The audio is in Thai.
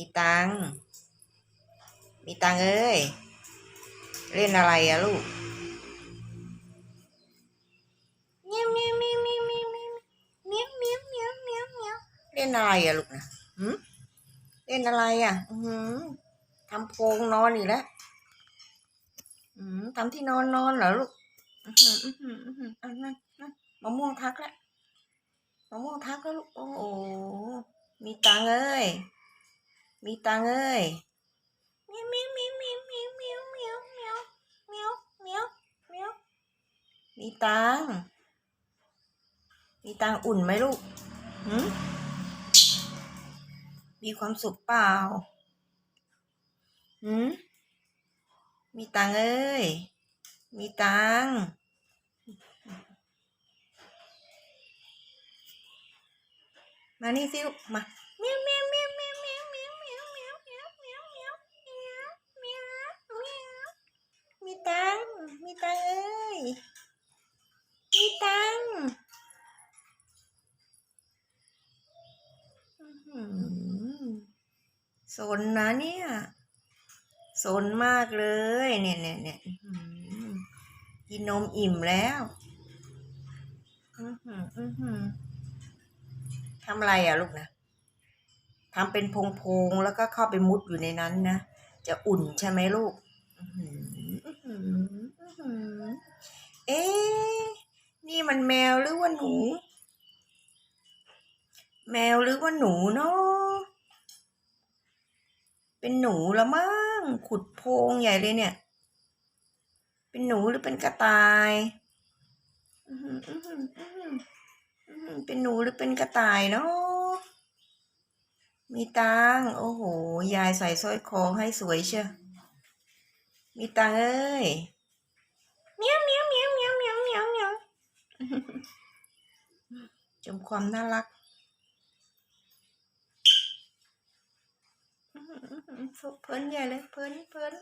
มีตังค์มีตังค์เอ้ย เล่นอะไรอะลูกเมียวเมียวเมียวเมียวเมียวเมียวเมียวเมียวเมียวเมียวเมียวเล่นอะไรอะลูกนะหืมเล่นอะไรอะอือหือทำโพงนอนอีกแล้วอืมทำที่นอนนอนเหรอลูกอือหืออือหืออือหือเอานั่นนั่นมะม่วงทักแล้วมะม่วงทักแล้วลูก โอ้โหมีตังค์เอ้ย มีตังเอ้ยเมียวเมียวเมียวเมียวเมียวเมียวเมียวเมียวเมียวเมียวเมียวมีตังมีตังอุ่นไหมลูกหืมมีความสุขเปล่าหืมมีตังเอ้ย มีตังมานี่สิลูกมา มีตังเอ้ย มีตังอือหือสนนะเนี่ย สนมากเลย เนี่ยเนี่ยเนี่ยอือหือกินนมอิ่มแล้วอือหืออือหือทำอะไรอะลูกนะทำเป็นพงๆแล้วก็เข้าไปมุดอยู่ในนั้นนะ จะอุ่นใช่ไหมลูก อือหืออื้อหืออื้อหือเอ๊ะนี่ มันแมวหรือว่าหนู แมวหรือว่าหนูเนาะเป็นหนูละมั้งขุดโพรงใหญ่เลยเนี่ย เป็นหนูหรือเป็นกระต่ายอื้อหืออื้อหืออื้อหืออื้อหือเป็นหนูหรือเป็นกระต่ายเนาะมีตังค์โอ้โห ยายใส่สร้อยคอให้สวยเชียวมีตังค์เอ้ยเมียวเมียวเมียวเมียวเมียวเมียวเมียว ชมความน่ารักอื้อหืออื้อหือเพลินใหญ่เลยเพลินเพลิน